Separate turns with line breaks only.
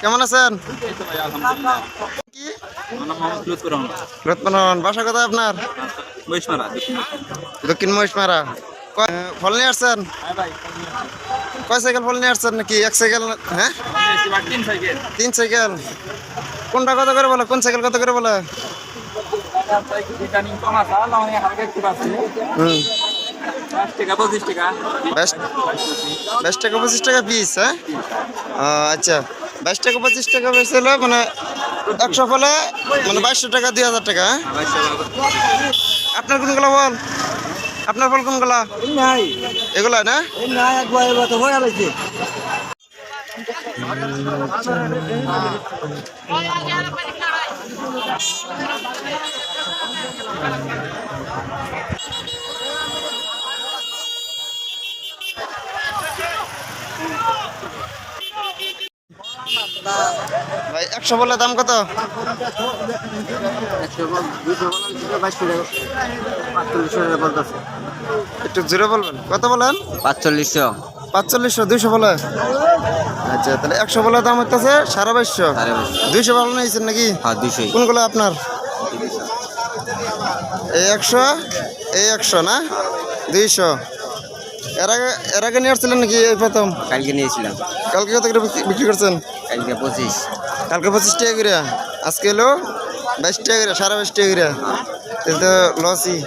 কেমন আছেন? কি? রত্নন বাসা কোথায় আপনার? দক্ষিণ মহিষমারা। কয়- ফল নিয়ে আসছেন? কয় সাইকেল ফল নিয়ে আসছেন নাকি? এক সাইকেল হ্যাঁ? তিন সাইকেল। কোনটা কত করে বলে? কোন সাইকেল কত করে বলে? বাইশ টাকা পঁচিশ টাকা। পিস হ্যাঁ? আচ্ছা। বাইশ টাকা, পঁচিশ টাকা বেশ হলো মানে একশো ফলে মানে বাইশশো টাকা, দুই হাজার টাকা হ্যাঁ? আপনার কোনগুলো বল? আপনার ফল কোনগুলা? এগুলা, না? ভাই একশো বলে দাম কত? একটু জোরে বলবেন। কত বলেন?
পাঁচচল্লিশশো।
পাঁচচল্লিশশো দুইশো বলে। আচ্ছা তাহলে একশো বলে দাম হইতেছে সাড়ে বাইশশো। দুইশো ভালো নিয়েছেন নাকি?
হ্যাঁ দুইশোই।
কোনগুলো আপনার? এই একশো এই একশো না? দুইশো। এর আগে এর আগে নিয়ে আসছিলেন নাকি এই প্রথম?
কালকে নিয়েছিলাম।
কালকে কত করে বিক্রি- করছেন?
কালকে পঁচিশ।
কালকে পঁচিশ টাকা করে। আজকে এলো বাইশ টাকা করে সাড়ে বাইশ টাকা করে। তো লসই